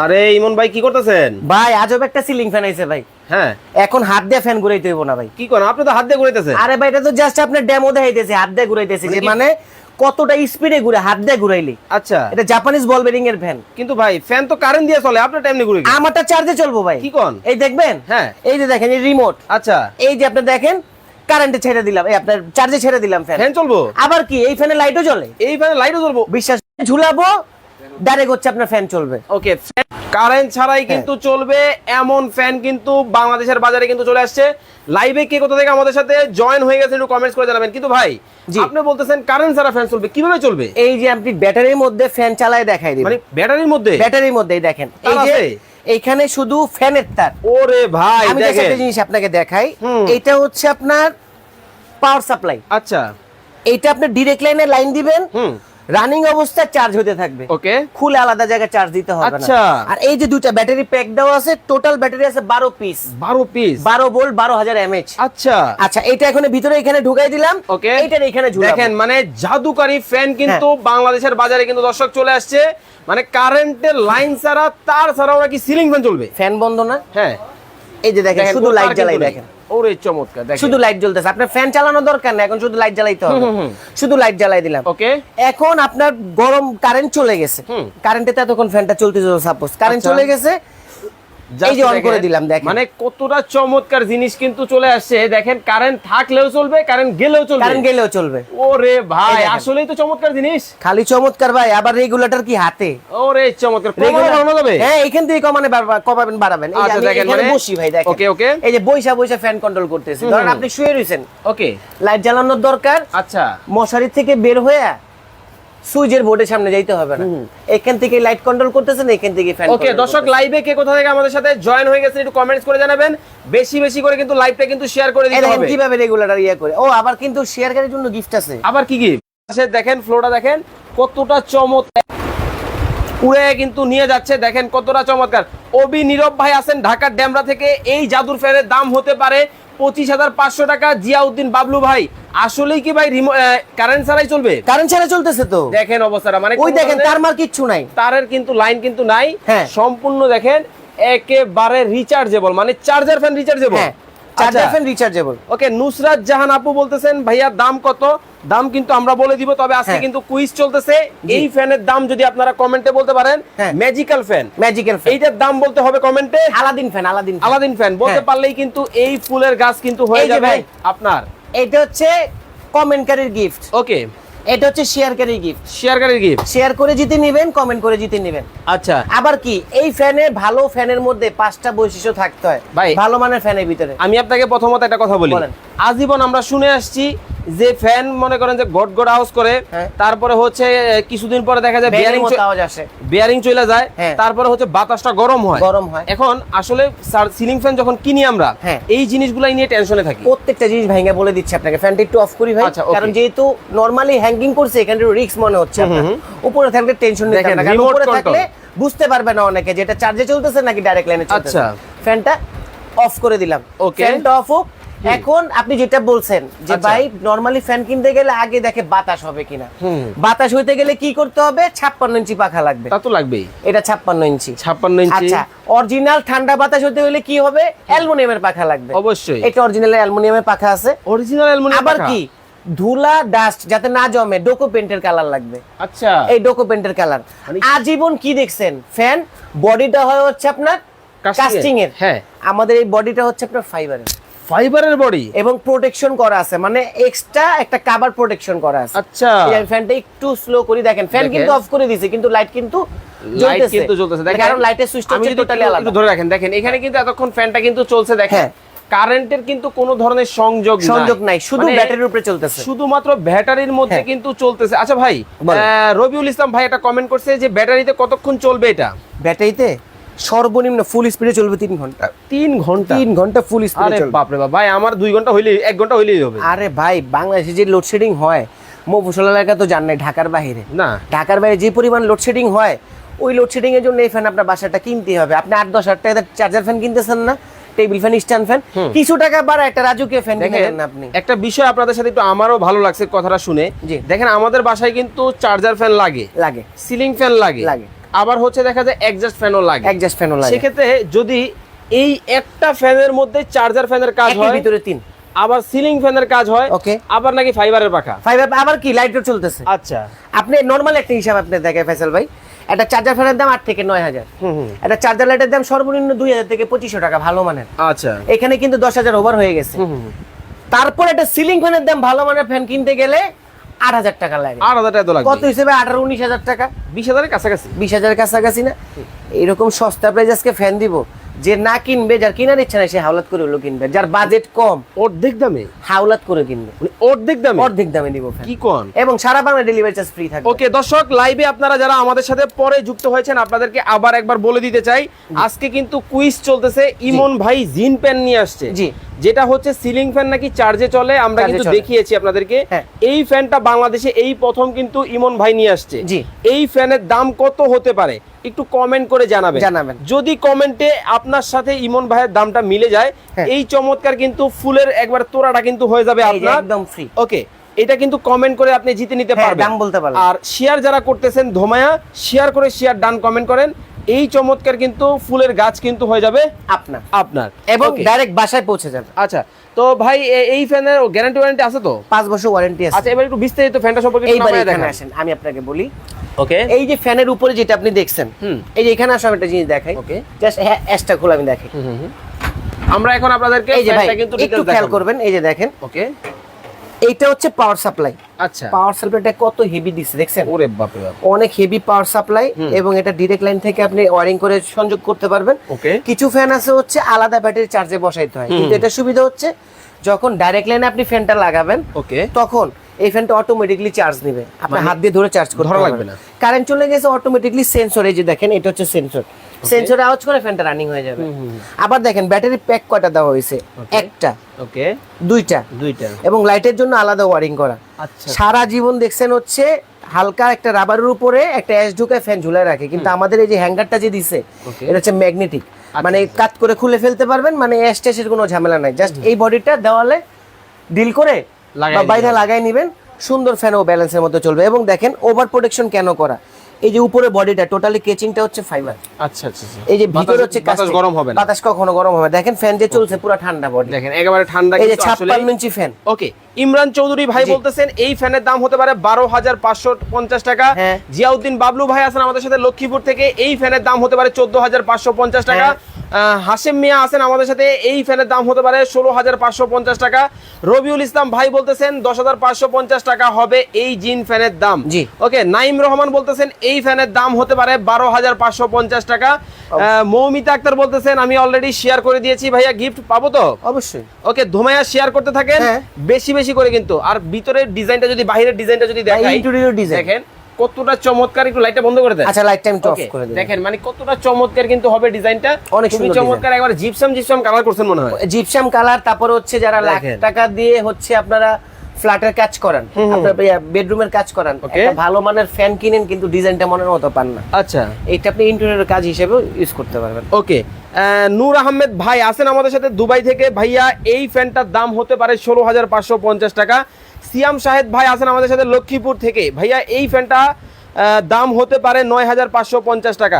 আরে ইমন ভাই কি করতেছেন? ভাই আজব একটা সিলিং ফ্যান আইছে ভাই। হ্যাঁ। এখন হাত দিয়ে ফ্যান ঘুরাইতে হইব না ভাই। কি করেন? আপনি তো হাত দিয়ে ঘুরাইতেছেন। আরে ভাই এটা তো জাস্ট আপনার ডেমো দেখাইতেছে হাত দিয়ে ঘুরাইতেছে যে মানে মানে কতটা স্পিডে ঘুরে হাত দিয়ে ঘুরাইলি। আচ্ছা। এটা জাপানিজ বল বেরিং এর ফ্যান কিন্তু ভাই ফ্যান তো কারেন্ট দিয়ে চলে আপনার টাইম ঘুরে কি? আমারটা চার্জে চলবো ভাই। কি কোন এই দেখবেন? হ্যাঁ। এই যে দেখেন এই রিমোট আচ্ছা। এই যে আপনি দেখেন কারেন্টে ছেড়ে দিলাম এই আপনার চার্জে ছেড়ে দিলাম ফ্যান ফ্যান চলবো? আবার কি এই ফ্যানে লাইটও জ্বলে? এই ফ্যানে লাইটও জ্বলবো। বিশ্বাস ঝুলাবো ডাইরেক্ট হচ্ছে আপনার ফ্যান চলবে। ওকে কারেন্ট ছাড়াই কিন্তু চলবে এমন ফ্যান কিন্তু বাংলাদেশের বাজারে কিন্তু চলে আসছে। লাইভে কে কোথা থেকে আমাদের সাথে জয়েন হয়ে গেছে একটু কমেন্টস করে জানাবেন। কিন্তু ভাই। আপনি বলতেছেন কারেন্ট ছাড়া ফ্যান চলবে কীভাবে চলবে? এই যে আপনি ব্যাটারির মধ্যে ফ্যান চালায় দেখাই দিবেন। মানে ব্যাটারির মধ্যে? ব্যাটারির মধ্যেই দেখেন। এই যে এইখানে শুধু ফ্যানের তার। ওরে ভাই আমি একটা জিনিস আপনাকে দেখাই। এটা হচ্ছে আপনার পাওয়ার সাপ্লাই আচ্ছা। এইটা আপনি ডিরেক্ট লাইনে লাইন দিবেন। হুম। রানিং অবস্থায় চার্জ হতে থাকবে। ওকে। খুলে আলাদা জায়গায় চার্জ দিতে হবে আচ্ছা। আর এই যে দুইটা ব্যাটারি প্যাক দেওয়া আছে টোটাল ব্যাটারি আছে বারো পিস বারো পিস বারো ভোল্ট বারো হাজার এমএচ আচ্ছা। আচ্ছা এটা এখন ভিতরে এখানে ঢুকাই দিলাম। ওকে। এইটার এখানে ঝুলাবো। দেখেন মানে জাদুকারী ফ্যান কিন্তু। বাংলাদেশের বাজারে কিন্তু দর্শক চলে আসছে। মানে কারেন্টের লাইন ছাড়া তার ছাড়াও কি সিলিং ফ্যান চলবে। ফ্যান বন্ধ না? হ্যাঁ। এই যে দেখেন শুধু লাইট জ্বালাই দেখেন। ওরে চমৎকার দেখেন। শুধু লাইট জ্বলতেছে। আপনার ফ্যান চালানো দরকার না এখন শুধু লাইট জ্বালাইতে হবে। শুধু লাইট জ্বালাই দিলাম। ওকে এখন আপনার গরম কারেন্ট চলে গেছে। কারেন্টে তো এতক্ষণ ফ্যানটা চলতেছিল সাপোজ কারেন্ট আচ্ছা। চলে গেছে এই যে অন করে দিলাম দেখেন। মানে কতটা চমৎকার জিনিস কিন্তু চলে আসছে। দেখেন কারেন্ট থাকলেও চলবে কারেন্ট গেলেও চলবে। কারেন্ট গেলেও চলবে। ওরে ভাই আসলেই তো চমৎকার জিনিস। খালি চমৎকার ভাই আবার রেগুলেটর কি হাতে? ওরে চমৎকার কমানো যাবে? হ্যাঁ এখান থেকে কমানে কমাবেন বাড়াবেন। এই যে আচ্ছা, আমি এখানে মানে- বসি ভাই দেখেন। Okay, okay. এই যে বইসা বইসা ফ্যান কন্ট্রোল করতেছি। ধরেন আপনি শুয়ে রইছেন। ওকে। লাইট জ্বালানোর দরকার। আচ্ছা। মশারি থেকে বের হয়ে সুইচের বোর্ডের সামনে যাইতে হবে না। এখান থেকে লাইট কন্ট্রোল করতেছেন এখান থেকে ফ্যান ওকে দর্শক লাইভে কে কোথা থেকে আমাদের সাথে জয়েন হয়ে গেছেন একটু কমেন্টস করে জানাবেন। বেশি বেশি করে কিন্তু লাইভটা কিন্তু শেয়ার করে দিতে হবে। কীভাবে রেগুলেটর ইয়া করে। ও আবার কিন্তু শেয়ার করার জন্য গিফট আছে। আবার কি গিফট আছে দেখেন ফ্লোটা দেখেন কতটা চমৎকার। উড়ে কিন্তু নিয়ে যাচ্ছে। দেখেন কতটা চমৎকার। অবি নীরব ভাই আছেন ঢাকার ড্যামরা থেকে। এই জাদুর ফ্যানের দাম হতে পারে পঁচিশ হাজার পাঁচশো টাকা। জিয়াউদ্দিন বাবলু ভাই আসলেই কি ভাই কারেন্ট ছাড়াই চলবে? কারেন্ট ছাড়া চলতেছে তো। দেখেন অবস্থাটা মানে ওই দেখেন তার মার কিচ্ছু নাই। তারের কিন্তু লাইন কিন্তু নাই। হ্যাঁ। সম্পূর্ণ দেখেন একেবারে রিচার্জেবল মানে charger fan rechargeable charger fan rechargeable okay Nusrat Jahan আপু বলতেছেন ভাইয়া দাম কত? দাম কিন্তু আমরা বলে দিব তবে আজকে হ্যাঁ। কিন্তু কুইজ চলতেছে। এই ফ্যানের দাম যদি আপনারা কমেন্টে বলতে পারেন। ম্যাজিক্যাল ফ্যান ম্যাজিক্যাল ফ্যান এইটার দাম বলতে হবে কমেন্টে? Aladdin fan Aladdin Aladdin fan বলতে হ্যাঁ। পারলেই কিন্তু এই ফুলের গাছ কিন্তু হয়ে যাবে। আপনার। এটা হচ্ছে কমেন্টকারীর গিফট ওকে এটা হচ্ছে গিফট গিফট শেয়ার করে জিতে নেবেন কমেন্ট করে জিতে নেবেন আচ্ছা আবার কি এই ফ্যানে ভালো ফ্যানের মধ্যে পাঁচটা বৈশিষ্ট্য থাকতে হয় ভাই। ভালো মানের ফ্যানের ভিতরে আমি আপনাকে প্রথমত একটা কথা বলি বলেন। আজীবন আমরা শুনে আসছি যে ফ্যান মনে করেন যে গট গট আওয়াজ করে হ্যাঁ। তারপরে হচ্ছে এ, কিছুদিন পরে দেখা যায় বিয়ারিং মতো আওয়াজ আসে বিয়ারিং চলে যায় হ্যাঁ। তারপরে হচ্ছে বাতাসটা গরম হয় গরম হয় এখন আসলে সিলিং ফ্যান যখন কিনি আমরা হ্যাঁ। এই জিনিসগুলাই নিয়ে টেনশনে থাকি প্রত্যেকটা জিনিস ভেঙে বলে দিচ্ছি আপনাকে ফ্যানটা একটু অফ করি ভাই আচ্ছা, okay. কারণ যেহেতু নরমালি হ্যাঙ্গিং করছে এখানে রিস্ক মনে হচ্ছে উপরে থাকলে টেনশন নিতে হবে না কারণ উপরে থাকলে বুঝতে পারবে না অনেকে যেটা চার্জে চলতেছে নাকি ডাইরেক্ট লাইনে চলতেছে। আচ্ছা। ফ্যানটা অফ করে দিলাম। Okay. ফ্যানটা অফ হোক। এখন আপনি যেটা বলছেন যে আচ্ছা। ভাই নরমালি ফ্যান কিনতে গেলে আগে দেখে বাতাস হবে কিনা। বাতাস হইতে গেলে কি করতে হবে? ছাপ্পান্ন ইঞ্চি পাখা লাগবে। তা তো লাগবেই। এটা ছাপ্পান্ন ইঞ্চি। ছাপ্পান্ন ইঞ্চি। আচ্ছা অরিজিনাল ঠান্ডা বাতাস হতে হলে কি হবে? অ্যালুমিনিয়ামের পাখা লাগবে। অবশ্যই। এটা অরিজিনাল অ্যালুমিনিয়ামের পাখা আছে। অরিজিনাল অ্যালুমিনিয়াম আবার কি? ধুলা ডাস্ট যাতে না জমে ডোকো পেন্টের কালার লাগবে। আচ্ছা। এই ডোকো পেন্টের কালার আজীবন কি দেখছেন? ফ্যান বডিটা হয় হচ্ছে আপনার কাস্টিং এর হ্যাঁ। আমাদের এই বডিটা হচ্ছে আপনার ফাইবারের ফাইবারের বডি এবং প্রোটেকশন করা আছে মানে এক্সট্রা একটা কাভার প্রোটেকশন করা আছে। আচ্ছা। এই ফ্যানটা একটু স্লো করে দেখেন ফ্যান কিন্তু অফ করে দিয়েছে কিন্তু লাইট কিন্তু লাইট কিন্তু জ্বলতেছে। দেখেন কারণ লাইটের সুইচটা টোটালি আলাদা। একটু ধরে রাখেন দেখেন এখানে কিন্তু এতক্ষণ ফ্যানটা কিন্তু চলছে দেখেন। হ্যাঁ। কারেন্টের কিন্তু কোনো ধরনের সংযোগ সংযোগ নাই শুধু মানে ব্যাটারির উপরে চলতেছে। শুধুমাত্র ব্যাটারির মধ্যে হ্যাঁ। কিন্তু চলতেছে। আচ্ছা ভাই রবিউল ইসলাম ভাই একটা কমেন্ট করছে যে ব্যাটারিতে কতক্ষণ চলবে এটা? ব্যাটারিতে সর্বনিম্ন ফুল স্পিডে চলবে তিন ঘণ্টা। তিন ঘণ্টা? তিন ঘণ্টা ফুল স্পিডে আরে চলবে। বাপরে বাপ ভাই আমার দুই ঘণ্টা হইলে এক ঘণ্টা হইলেই হবে। আরে ভাই বাংলাদেশে যে লোডশেডিং হয় মফসল এলাকা তো জান নাই ঢাকার বাইরে। না। ঢাকার বাইরে যে পরিমাণ লোডশেডিং হয় ওই লোডশেডিং এর জন্য এই ফ্যান আপনার বাসাটা কিনতে হবে। আপনি আট দশ হাজার টাকা চার্জার ফ্যান কিনতেছেন না? টেবিল ফ্যান স্ট্যান্ড ফ্যান কিছু টাকা বাড়া একটা রাজুকে ফ্যান দেখেন আপনি। একটা বিষয় আপনাদের সাথে একটু আমারও ভালো লাগছে কথাটা শুনে। জি। দেখেন আমাদের বাসায় কিন্তু চার্জার ফ্যান লাগে। লাগে। সিলিং ফ্যান লাগে। লাগে। আবার হচ্ছে দেখা যায় একজাস্ট ফ্যানও লাগে। অ্যাডজাস্ট ফ্যানও লাগে। সেক্ষেত্রে যদি এই একটা ফ্যানের মধ্যে চার্জার ফ্যানের কাজ হয় ভিতরে তিন। আবার সিলিং ফ্যানের কাজ হয় ওকে আবার নাকি ফাইবারের পাখা। ফাইবার আবার কি? লাইট চলতেছে। আচ্ছা। আপনি নর্মাল একটা হিসাব আপনি দেখে ফেসাল ভাই। একটা চার্জার ফ্যানের দাম আট থেকে নয় হাজার। একটা চার্জার লাইটের দাম সর্বনিম্ন দুই হাজার থেকে পঁচিশশো টাকা ভালো মানের। আচ্ছা। এখানে কিন্তু দশ হাজার ওভার হয়ে গেছে। তারপর একটা সিলিং ফ্যানের দাম ভালো মানের ফ্যান কিনতে গেলে আট হাজার টাকা লাগে। আট হাজার টাকা লাগবে কত হিসেবে? আঠারো উনিশ হাজার টাকা। বিশ হাজারের কাছাকাছি। বিশ হাজারের কাছাকাছি না? এরকম সস্তা প্রাইস আজকে ফ্যান দিব। যে না কিনবে যার কিনার ইচ্ছা নাই সে হাওলাত করে হলো কিনবে। যার বাজেট কম অর্ধেক দামে? হাওলাত করে কিনবে। মানে অর্ধেক দামে? অর্ধেক দামে দিব কি কোন? এবং সারা বাংলা ডেলিভারি চার্জ ফ্রি থাকবে। ওকে দর্শক লাইভে আপনারা যারা আমাদের সাথে পরে যুক্ত হয়েছেন আপনাদেরকে আবার একবার বলে দিতে চাই। আজকে কিন্তু কুইজ চলতেছে ইমন ভাই জিন প্যান নিয়ে আসছে। জি। যেটা হচ্ছে সিলিং ফ্যান নাকি চার্জে চলে আমরা কিন্তু দেখিয়েছি আপনাদেরকে। হ্যাঁ। এই ফ্যানটা বাংলাদেশে এই প্রথম কিন্তু ইমন ভাই নিয়ে আসছে। এই ফ্যানের দাম কত হতে পারে? একটু কমেন্ট করে জানাবেন। জানাবেন। যদি কমেন্টে আপনার সাথে ইমন ভাইয়ের দামটা মিলে যায় হ্যাঁ। এই চমৎকার কিন্তু ফুলের একবার তোড়াটা কিন্তু হয়ে যাবে আপনার। একদম ফ্রি ওকে এটা কিন্তু কমেন্ট করে আপনি জিতে নিতে হ্যাঁ, পারবেন। দাম বলতে পারবেন। আর শেয়ার যারা করতেছেন ধোমায়া শেয়ার করে শেয়ার ডান কমেন্ট করেন। এই চমৎকার কিন্তু ফুলের গাছ কিন্তু হয়ে যাবে আপনার। আপনার। এবং ডাইরেক্ট বাসায় পৌঁছে যাবে। আচ্ছা তো ভাই এই ফ্যানের গ্যারান্টি ওয়ারেন্টি আছে তো? পাঁচ বছর ওয়ারেন্টি আছে। আচ্ছা এবার একটু বিস্তারিত ফ্যানটা সম্পর্কে আসেন আমি আপনাকে বলি। ওকে এই যে ফ্যানের উপরে যেটা আপনি দেখছেন হুম। এই যে এখানে আসলে আমি একটা জিনিস দেখাই। Okay. জাস্ট হ্যাঁ অ্যাশটা খুলে আমি দেখাই। আমরা এখন আপনাদেরকে এই যে ভাই কিন্তু একটু খেয়াল করবেন এই যে দেখেন। ওকে এইটা হচ্ছে পাওয়ার সাপ্লাই আচ্ছা। পাওয়ার সাপ্লাইটা কত হেভি দিচ্ছে দেখছেন? ওরে বাপ। রে অনেক হেভি পাওয়ার সাপ্লাই এবং এটা ডিরেক্ট লাইন থেকে আপনি ওয়ারিং করে সংযোগ করতে পারবেন। ওকে। কিছু ফ্যান আছে হচ্ছে আলাদা ব্যাটারি চার্জে বসাইতে হয়। কিন্তু এটা সুবিধা হচ্ছে যখন ডাইরেক্ট লাইনে আপনি ফ্যানটা লাগাবেন ওকে। তখন এই ফ্যানটা অটোমেটিকলি চার্জ নেবে। আপনার হাত দিয়ে ধরে চার্জ করতে হবে লাগবে না। কারেন্ট চলে গেছে অটোমেটিকলি সেন্সর এই যে দেখেন এটা হচ্ছে সেন্সর সেন্সরে আওয়াজ করে ফ্যানটা রানিং হয়ে যাবে। আবার দেখেন ব্যাটারি প্যাক কয়টা দেওয়া হয়েছে? একটা। ওকে দুইটা। দুইটা। এবং লাইটের জন্য আলাদা ওয়ারিং করা। আচ্ছা। সারা জীবন দেখছেন হচ্ছে হালকা একটা রাবারের উপরে একটা অ্যাশ ঢুকায় ফ্যান ঝুলে রাখে। কিন্তু আমাদের এই যে হ্যাঙ্গারটা যে দিছে এটা হচ্ছে ম্যাগনেটিক আচ্ছা, মানে কাট করে খুলে ফেলতে পারবেন মানে অ্যাশ ট্যাশের কোনো ঝামেলা নাই। জাস্ট এই বডিটা দেওয়ালে ডিল করে লাগাই বা বাইরে। লাগাই নেবেন সুন্দর ফ্যান ও ব্যালেন্সের মধ্যে চলবে। এবং দেখেন ওভার প্রোটেকশন কেন করা? এই যে উপরে বডিটা টোটালি কেচিংটা হচ্ছে ফাইবার আচ্ছা আচ্ছা আচ্ছা। এই যে ভিতর হচ্ছে বাতাস গরম হবে না। বাতাস কখনো গরম হবে দেখেন ফ্যান যে চলছে পুরো ঠান্ডা বডি দেখেন একেবারে ঠান্ডা এই যে কিন্তু আসলে ছাপ্পান্ন inch fan okay Imran Chowdhury ভাই। বলতেছেন এই ফ্যানের দাম হতে পারে বারো হাজার পাঁচশো পঞ্চাশ টাকা হ্যাঁ। জিয়াউদ্দিন বাবলু ভাই আছেন আমাদের সাথে লক্ষ্মীপুর থেকে এই ফ্যানের দাম হতে পারে চোদ্দ হাজার পাঁচশো পঞ্চাশ টাকা হ্যাঁ। হাশেম মিয়া আছেন আমাদের সাথে এই ফ্যানের দাম হতে পারে ষোলো হাজার পাঁচশো পঞ্চাশ টাকা রবিউল ইসলাম ভাই বলতেছেন দশ হাজার পাঁচশো পঞ্চাশ টাকা হবে এই জিন ফ্যানের দাম জি। ওকে নাইম রহমান বলতেছেন এই ফ্যানের দাম হতে পারে বারো হাজার পাঁচশো পঞ্চাশ টাকা মৌমিতা আক্তার বলতেছেন আমি অলরেডি শেয়ার করে দিয়েছি ভাইয়া গিফট পাবো তো অবশ্যই ওকে ধুমায়া শেয়ার করতে থাকেন হ্যাঁ। বেশি বেশি করে কিন্তু। আর ভিতরের ডিজাইনটা যদি বাহিরের ডিজাইনটা যদি দেখেন ইন্টেরিয়র ডিজাইন দেখেন কতটা চমৎকার একটু লাইটটা বন্ধ করে দেন। আচ্ছা লাইট টাইম অফ করে দেন দেখেন মানে কতটা চমৎকার কিন্তু হবে ডিজাইনটা। অনেক সুন্দর চমৎকার একবার জিপসাম জিপসাম কালার করছেন মনে হয়। জিপসাম কালার তারপর হচ্ছে যারা লাখ টাকা দিয়ে হচ্ছে আপনারা ফ্ল্যাটের কাজ করান আপনার বেডরুমের কাজ করান একটা ভালো মানের ফ্যান কিনেন কিন্তু ডিজাইনটা মনের মতো পান না। আচ্ছা। এটা আপনি ইন্টেরিয়র কাজ হিসেবে ইউজ করতে পারবেন। ওকে। নূর আহমেদ ভাই আছেন আমাদের সাথে দুবাই থেকে। ভাইয়া এই ফ্যানটার দাম হতে পারে ষোলো হাজার পাঁচশো পঞ্চাশ টাকা। সিয়াম শাহেদ ভাই আছেন আমাদের সাথে লক্ষ্মীপুর থেকে। ভাইয়া এই ফ্যানটা দাম হতে পারে নয় হাজার পাঁচশো পঞ্চাশ টাকা।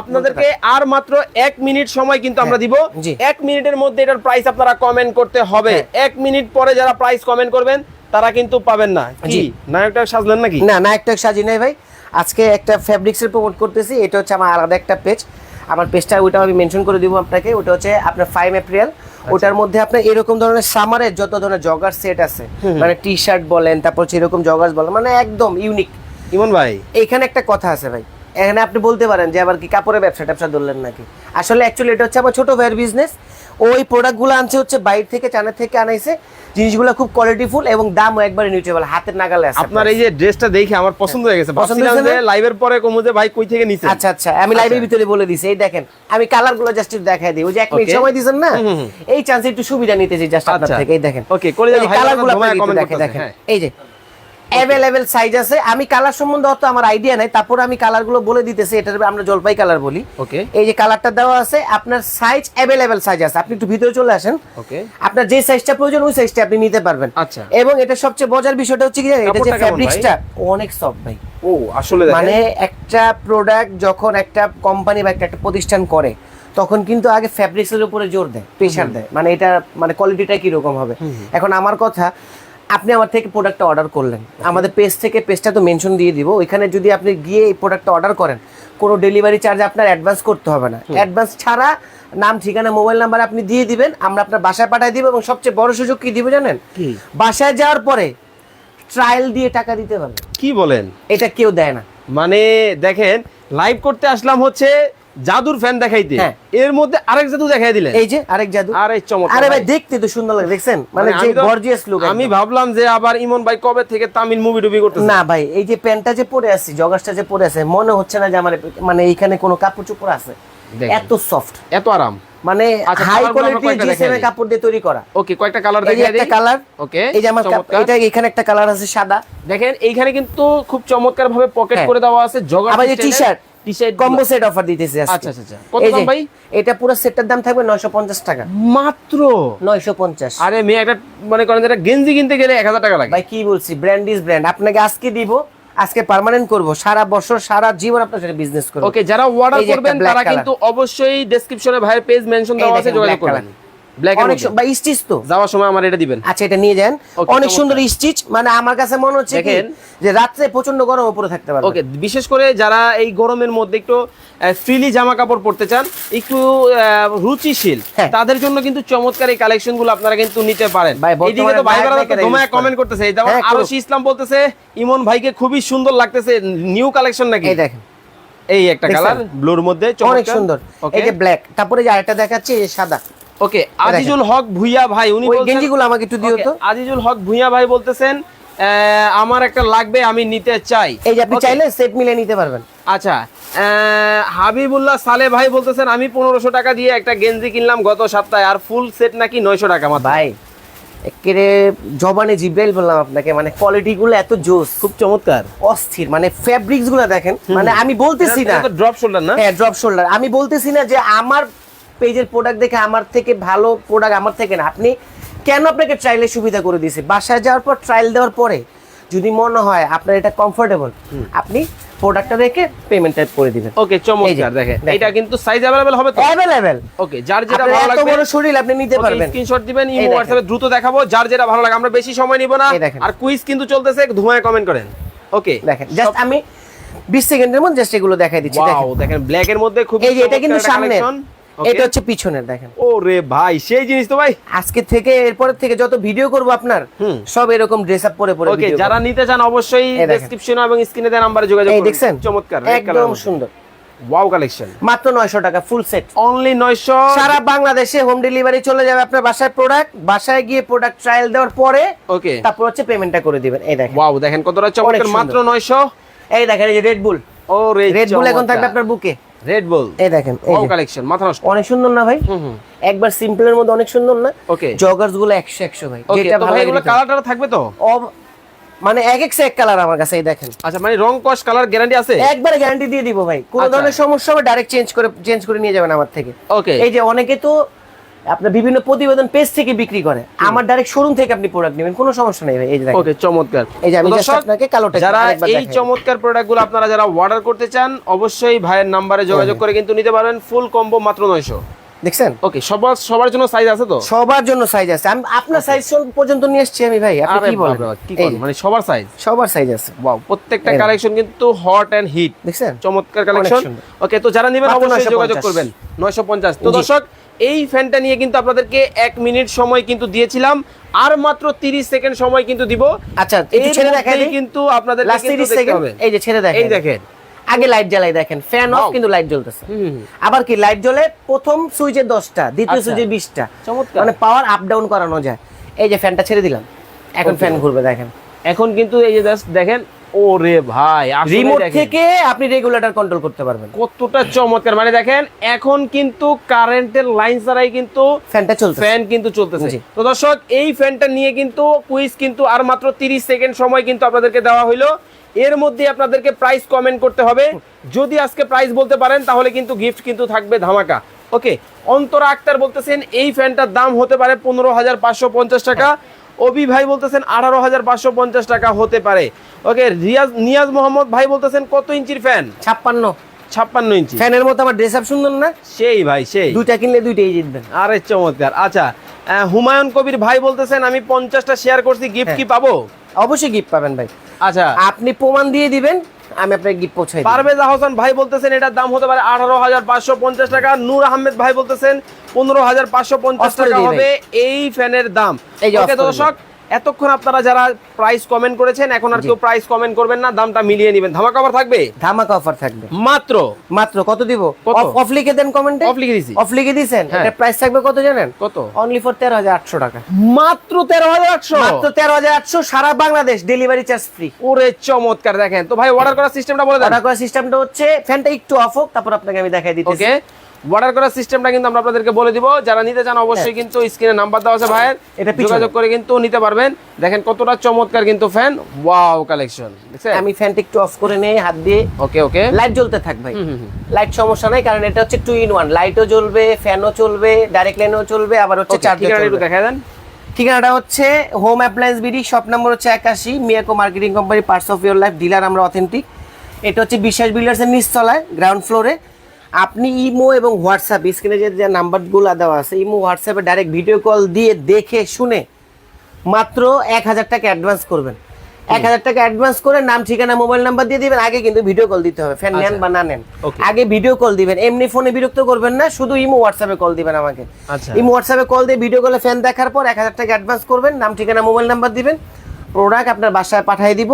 আপনাদেরকে আর মাত্র এক মিনিট সময় কিন্তু আমরা দিব। হ্যাঁ, এক মিনিটের মধ্যে এটার প্রাইস আপনারা কমেন্ট করতে হবে। হ্যাঁ। এক মিনিট পরে যারা প্রাইস কমেন্ট করবেন তারা কিন্তু পাবেন না। কি? জি। নায়কটা সাজলেন নাকি? না না একটা সাজি নাই ভাই। আজকে একটা ফ্যাব্রিক্স এর প্রমোট করতেছি এটা হচ্ছে আমার আলাদা একটা পেজ আমার পেজটা ওটা আমি মেনশন করে দিব আপনাকে। ওটা হচ্ছে আপনার ফাইভ এপ্রিল আচ্ছা। ওটার মধ্যে আপনার এরকম ধরনের সামারের যত ধরনের জগার সেট আছে মানে টি শার্ট বলেন তারপর হচ্ছে এরকম জগার্স বলেন মানে একদম ইউনিক ইমন ভাই। এখানে একটা কথা আছে ভাই। এখানে আপনি বলতে পারেন যে আবার কি কাপড়ের ব্যবসা ট্যাবসা ধরলেন নাকি? আসলে অ্যাকচুয়ালি এটা হচ্ছে আমার ছোট ভাইয়ের বিজনেস ওই প্রোডাক্টগুলো আনছে হচ্ছে বাইরে থেকে চায়না থেকে আনাইছে। জিনিসগুলো খুব কোয়ালিটিফুল এবং দামও একবারে নিউট্রেবল হাতের নাগালে আছে। আপনার এই যে ড্রেসটা দেখে আমার পছন্দ হয়ে গেছে। পছন্দ হয়েছে লাইভের পরে কমু যে ভাই কই থেকে নিছেন? আচ্ছা আচ্ছা আমি লাইভের ভিতরে বলে দিছি। এই দেখেন আমি কালারগুলো জাস্ট দেখাই দিই। ওই যে এক মিনিট সময় দিছেন না। এই চান্সে একটু সুবিধা নিতেছি জাস্ট আপনার আচ্ছা। থেকে এই দেখেন। ওকে করে যান, ভাই, কালারগুলো আপনারা দেখে দেখেন। এই যে অ্যাভেলেবেল সাইজ আছে। আমি কালার সম্বন্ধে অত আমার আইডিয়া নাই। তারপর আমি কালারগুলো বলে দিতেছি এটার আমরা জলপাই কালার বলি। ওকে এই যে কালারটা দেওয়া আছে আপনার সাইজ অ্যাভেলেবেল সাইজ আছে। আপনি একটু ভিতরে চলে আসেন। ওকে আপনার যে সাইজটা প্রয়োজন ওই সাইজটা আপনি নিতে পারবেন। আচ্ছা। এবং এটা সবচেয়ে মজার বিষয়টা হচ্ছে কি জানেন এটা যে ফ্যাব্রিক্সটা অনেক সফট ভাই। ও আসলে মানে একটা প্রোডাক্ট যখন একটা কোম্পানি বা একটা প্রতিষ্ঠান করে তখন কিন্তু আগে ফ্যাব্রিক্সের উপরে জোর দেয় প্রেশার দেয়। মানে এটা মানে কোয়ালিটিটা কি রকম হবে এখন আমার কথা আপনি আমার থেকে প্রোডাক্টটা অর্ডার করলেন। আমাদের পেজ থেকে পেজটা তো মেনশন দিয়ে দিব। ওইখানে যদি আপনি গিয়ে এই প্রোডাক্টটা অর্ডার করেন কোনো ডেলিভারি চার্জ আপনার অ্যাডভান্স করতে হবে না। অ্যাডভান্স ছাড়া নাম ঠিকানা মোবাইল নাম্বার আপনি দিয়ে দিবেন আমরা আপনার বাসায় পাঠিয়ে দিব এবং সবচেয়ে বড় সুযোগ কি দিব জানেন? বাসায় যাওয়ার পরে ট্রায়াল দিয়ে টাকা দিতে পারবেন কি বলেন? এটা কেউ দেয় না। মানে দেখেন লাইভ করতে আসলাম হচ্ছে জাদুর ফ্যান দেখাইতে। হ্যাঁ। এর মধ্যে আরেক জাদু দেখাই দিলেন। এই যে আরেক জাদু। আরে চমৎকার আরে ভাই। দেখতে তো সুন্দর লাগে দেখছেন? মানে মানে যে গর্জিয়াস লুক আমি ভাবলাম যে আবার ইমন ভাই কবে থেকে তামিল মুভি টুবি করতেছে? না ভাই এই যে প্যান্টটা যে পরে আছি জগাসটা যে পরে আছে মনে হচ্ছে না যে আমার মানে এইখানে কোনো কাপড় চোপড় আছে। এত সফট এত আরাম। মানে হাই কোয়ালিটি জিএসএম এর কাপড় দিয়ে তৈরি করা। ওকে কয়েকটা কালার এই দেখাই একটা কালার ওকে এই যে আমার এটা এখানে একটা কালার আছে সাদা। দেখেন এইখানে কিন্তু খুব চমৎকার ভাবে পকেট হ্যাঁ। করে দেওয়া আছে জগার আবার যে T-shirt T-shirt combo set offer দিতেছি আচ্ছা, আচ্ছা, আচ্ছা। কত দাম ভাই? এটা পুরো সেটটার দাম থাকবে 950 টাকা। মাত্র? 950 আরে মেয়ে একটা মনে করেন যে গেঞ্জি কিনতে গেলে এক হাজার টাকা লাগে। ভাই কি বলছি? ব্র্যান্ড ইজ ব্র্যান্ড আপনাকে আজকে দিব আজকে পার্মানেন্ট করব। সারা বছর সারা জীবন আপনার সাথে বিজনেস করব। ওকে যারা অর্ডার করবেন তারা কিন্তু অবশ্যই ডেসক্রিপশনে ভাইয়ের পেজ মেনশন দেওয়া আছে যোগাযোগ করবেন। অনেক বা স্টিচ তো। যাওয়ার সময় আমার এটা দিবেন। আচ্ছা এটা নিয়ে যান। অনেক সুন্দর স্টিচ মানে আমার কাছে মনে হচ্ছে যে রাত্রে প্রচণ্ড গরম উপরে থাকতে পারবে ওকে বিশেষ করে যারা এই গরমের মধ্যে একটু ফ্রিলি জামা কাপড় পরতে চান একটু রুচিশীল হ্যাঁ। তাদের জন্য কিন্তু চমৎকার এই কালেকশনগুলো আপনারা কিন্তু নিতে পারেন। তো ভাই। কমেন্ট করতেছে যেমন হ্যাঁ, আরশি ইসলাম বলতেছে ইমন ভাইকে খুবই সুন্দর লাগতেছে নিউ কালেকশন নাকি? এই দেখেন। এই একটা কালার ব্লুর মধ্যে অনেক সুন্দর। ওকে এই যে ব্ল্যাক তারপরে যে আরেকটা দেখাচ্ছি সাদা। ওকে আজিজুল হক ভুইয়া ভাই উনি গেঞ্জিগুলো আমাকে একটু দিও তো। আজিজুল হক ভুইয়া ভাই বলতেছেন আমার একটা লাগবে আমি নিতে চাই। এই যে আপনি চাইলে সেট মিলে নিতে পারবেন। আচ্ছা হাবিবুল্লাহ সালে ভাই বলতেছেন আমি পনেরোশো টাকা দিয়ে একটা গেঞ্জি কিনলাম গত সপ্তাহে আর ফুল সেট নাকি নয়শো টাকা মাত্র। ভাই একেরে জবানে জিব্রাইল বললাম আপনাকে মানে কোয়ালিটি গুলো এত জোস। খুব চমৎকার। অস্থির মানে ফ্যাব্রিক্সগুলো দেখেন মানে আমি বলতেছি না। ড্রপ শোল্ডার না? হ্যাঁ ড্রপ শোল্ডার আমি বলতেছি না যে আমার পেজের প্রোডাক্ট দেখে আমার থেকে ভালো প্রোডাক্ট আমার থেকে না। আপনি কেন আপনাকে ট্রায়ালের সুবিধা করে দিয়েছে? বাসায় যাওয়ার পর ট্রায়াল দেওয়ার পরে যদি মনে হয় আপনার এটা কমফোর্টেবল আপনি প্রোডাক্টটা রেখে করে দিবেন। ওকে চমৎকার দেখেন। এটা কিন্তু সাইজ অ্যাভেলেবেল হবে তো? অ্যাভেলেবেল ওকে যার যেটা ভালো এত বড় শরীর আপনি নিতে পারবেন। স্ক্রিনশট দিবেন ইমো। হোয়াটসঅ্যাপে দ্রুত দেখাবো যার যেটা ভালো লাগে আমরা বেশি সময় নিব না। আর কুইজ কিন্তু চলতেছে ধুমায় কমেন্ট করেন। ওকে দেখেন জাস্ট আমি 20 সেকেন্ডের মধ্যে জাস্ট এগুলো দেখাই দিচ্ছি দেখেন। দেখেন ব্ল্যাক এর মধ্যে খুব এই এটা কিন্তু সামনে এটা হচ্ছে পিছনের দেখেন। ও রে ভাই সেই জিনিস তো ভাই। আজকে থেকে এরপর থেকে যত ভিডিও করব আপনার সব এরকম ড্রেস আপ পরে পরে ওকে যারা নিতে চান অবশ্যই ডেসক্রিপশন এবং স্ক্রিনে দেওয়া নাম্বারে যোগাযোগ এই করুন। দেখছেন? চমৎকার একদম সুন্দর। ওয়াও কালেকশন মাত্র 900 টাকা ফুল সেট অনলি 900 সারা বাংলাদেশে হোম ডেলিভারি চলে যাবে আপনার বাসায় প্রোডাক্ট বাসায় গিয়ে প্রোডাক্ট ট্রায়াল দেওয়ার পরে ওকে তারপর হচ্ছে পেমেন্টটা করে দিবেন। এই দেখেন। ওয়াও দেখেন কতটা চমৎকার। মাত্র 900 এই দেখেন এই যে রেড বুল ও রেড বুল এখন থাকবে আপনার বুকে। রেড বল এই দেখেন এই। কালেকশন মাথা নষ্ট। অনেক সুন্দর না ভাই? একবার সিম্পলের মধ্যে অনেক সুন্দর না? ওকে জগার্সগুলো 100 100 ভাই যেটা ভালো এগুলো কালারটা থাকবে তো? মানে এক এক এক কালার আমার কাছে এই দেখেন। আচ্ছা মানে রং কস কালার গ্যারান্টি আছে? একবারে গ্যারান্টি দিয়ে দিব ভাই। কোনো আচ্ছা। ধরনের সমস্যা হবে ডাইরেক্ট চেঞ্জ করে চেঞ্জ করে নিয়ে যাবেন আমার থেকে। ওকে এই যে অনেকে তো আপনার বিভিন্ন প্রতিবেদন পেজ থেকে বিক্রি করে। আমার ডাইরেক্ট শোরুম থেকে আপনি প্রোডাক্ট নেবেন কোনো সমস্যা নেই এই যে ওকে চমৎকার। এই যে আমি দর্শক, আপনাকে কালোটা যারা এই। চমৎকার প্রোডাক্টগুলো আপনারা যারা অর্ডার করতে চান অবশ্যই ভাইয়ের নাম্বারে যোগাযোগ করে কিন্তু নিতে পারবেন ফুল কম্বো মাত্র 900 দেখছেন? ওকে সবার সবার জন্য সাইজ আছে তো? সবার জন্য সাইজ আছে। আমি আপনার সাইজ পর্যন্ত নিয়ে এসেছি আমি ভাই। আপনি কি বলেন? কি মানে সবার সাইজ সবার সাইজ আছে। ওয়াও প্রত্যেকটা কালেকশন কিন্তু হট এন্ড হিট দেখছেন? চমৎকার কালেকশন ওকে তো যারা নেবেন অবশ্যই যোগাযোগ করবেন। 950 তো দর্শক এই ফ্যানটা নিয়ে কিন্তু আপনাদেরকে এক মিনিট সময় কিন্তু দিয়েছিলাম। আর মাত্র 30 সেকেন্ড সময় কিন্তু দিব। আচ্ছা একটু ছেড়ে দেখাই কিন্তু আপনাদের লাস্ট 30 সেকেন্ড। এই যে ছেড়ে দেখেন। এই দেখেন। আগে লাইট জ্বালাই দেখেন। ফ্যান অফ কিন্তু লাইট জ্বলতেছে। আবার কি লাইট জ্বলে প্রথম সুইচে দশটা দ্বিতীয় আচ্ছা। সুইচে বিশটা। চমৎকার। মানে পাওয়ার আপ ডাউন করানো যায়। এই যে ফ্যানটা ছেড়ে দিলাম। এখন ফ্যান ঘুরবে দেখেন। এখন কিন্তু এই যে just দেখেন ওরে ভাই রিমোট থেকে আপনি রেগুলেটর কন্ট্রোল করতে পারবেন। কতটা চমৎকার মানে দেখেন এখন কিন্তু কারেন্টের লাইন ছাড়াই কিন্তু ফ্যানটা চলছে ফ্যান কিন্তু চলতেছে। তো দর্শক এই ফ্যানটা নিয়ে কিন্তু কুইজ কিন্তু আর মাত্র 30 সেকেন্ড সময় কিন্তু আপনাদেরকে দেওয়া হলো এর মধ্যে আপনাদেরকে প্রাইস কমেন্ট করতে হবে। যদি আজকে প্রাইস বলতে পারেন তাহলে কিন্তু গিফট কিন্তু থাকবে ধামাকা। ওকে অন্তরা আক্তার বলতেছেন এই ফ্যানটার দাম হতে পারে পনেরো হাজার পাঁচশো পঞ্চাশ টাকা। অবি ভাই বলতেছেন আঠারো হাজার পাঁচশো পঞ্চাশ টাকা হতে পারে। ওকে রিয়াজ নিয়াজ মোহাম্মদ ভাই বলতেছেন কত ইঞ্চির ফ্যান? ছাপ্পান্ন। ছাপ্পান্ন ইঞ্চি। ফ্যানের মতো আমার ড্রেস আপ সুন্দর না? সেই ভাই সেই। দুইটা কিনলে দুইটাই জিতবেন। আরে চমৎকার। আচ্ছা হুমায়ুন কবির ভাই বলতেছেন আমি পঞ্চাশটা শেয়ার করছি গিফট কি হ্যাঁ। পাবো? অবশ্যই গিফট পাবেন ভাই। আচ্ছা। আপনি প্রমাণ দিয়ে দিবেন আমি আপনাকে গিফট পৌঁছাই। পারভেজ আহসান ভাই বলতেছেন এটার দাম হতে পারে আঠারো হাজার পাঁচশো পঞ্চাশ টাকা। নূর আহমেদ ভাই বলতেছেন পনেরো হাজার পাঁচশো পঞ্চাশ টাকা হবে এই ফ্যানের দাম। এই দর্শক এতক্ষণ আপনারা যারা প্রাইস কমেন্ট করেছেন এখন আর কেউ প্রাইস কমেন্ট করবেন না দামটা মিলিয়ে নেবেন। ধামাকা অফার থাকবে? ধামাকা অফার থাকবে। মাত্র? মাত্র কত দিব? অফ লিখে দেন কমেন্টে অফ লিখে দিছি। অফ লিখে দিয়েছেন হ্যাঁ। এটা প্রাইস থাকবে কত জানেন? কত? অনলি ফর তেরো হাজার আটশো টাকা। মাত্র তেরো হাজার আটশো? মাত্র তেরো হাজার আটশো সারা বাংলাদেশ ডেলিভারি চার্জ ফ্রি ওরে চমৎকার দেখেন। তো ভাই অর্ডার করার সিস্টেমটা বলে দেন। অর্ডার করার সিস্টেমটা হচ্ছে ফ্যানটা একটু অফ হোক তারপর আপনাকে আমি দেখাই দিতেছি। ওকে অর্ডার করার সিস্টেমটা কিন্তু আমরা আপনাদেরকে বলে দিব। যারা নিতে চান অবশ্যই কিন্তু স্ক্রিনে নাম্বার দেওয়া আছে ভাইয়ের। এটা যোগাযোগ করে কিন্তু নিতে পারবেন। দেখেন কতটা চমৎকার কিন্তু ফ্যান ওয়াও কালেকশন দেখছেন? আমি ফ্যানটা একটু অফ করে নেই হাত দিয়ে। ওকে ওকে লাইট জ্বলতে থাক ভাই। লাইট সমস্যা নাই কারণ এটা হচ্ছে টু ইন ওয়ান লাইটও জ্বলবে ফ্যানও চলবে ডাইরেক্ট লাইনও চলবে আবার হচ্ছে চার্জার একটু দেখা দেন। ঠিকানাটা হচ্ছে home appliance BD shop number হচ্ছে একাশি Miyako marketing company parts of your life dealer আমরা অথেন্টিক এটা হচ্ছে বিশ্বাস বিল্ডার্সের নিচতলায় গ্রাউন্ড ফ্লোরে আপনি ইমো এবং হোয়াটসঅ্যাপ স্ক্রিনে যে নাম্বারগুলো দেওয়া আছে ইমো হোয়াটসঅ্যাপে ডাইরেক্ট ভিডিও কল দিয়ে দেখে শুনে মাত্র এক হাজার টাকা অ্যাডভান্স করবেন। এক হাজার টাকা অ্যাডভান্স করে নাম ঠিকানা মোবাইল নাম্বার দিয়ে দিবেন আগে কিন্তু ভিডিও কল দিতে হবে। ফ্যান নেন আচ্ছা। বা না নেন। আগে ভিডিও কল দিবেন। এমনি ফোনে বিরক্ত করবেন না শুধু ইমো হোয়াটসঅ্যাপে কল দিবেন আমাকে। আচ্ছা। ইমো হোয়াটসঅ্যাপে কল দিয়ে ভিডিও কলে ফ্যান দেখার পর এক হাজার টাকা অ্যাডভান্স করবেন নাম ঠিকানা মোবাইল নাম্বার দিবেন। প্রোডাক্ট আপনার বাসায় পাঠিয়ে দিব।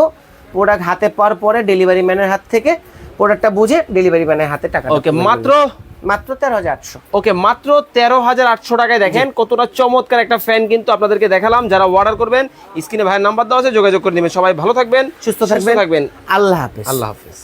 প্রোডাক্ট হাতে পাওয়ার পরে ডেলিভারি ম্যানের হাত থেকে প্রোডাক্টটা বুঝে ডেলিভারি ম্যানের হাতে টাকা ওকে মাত্র? মাত্র তেরো হাজার আটশো। ওকে মাত্র তেরো হাজার আটশো টাকায় দেখেন কতটা চমৎকার একটা ফ্যান কিন্তু আপনাদেরকে দেখালাম। যারা অর্ডার করবেন স্ক্রিনে ভাইয়ের নাম্বার দেওয়া আছে যোগাযোগ করে নেবেন। সবাই ভালো থাকবেন সুস্থ থাকবেন। থাকবেন। আল্লাহ হাফেজ। আল্লাহ হাফিজ।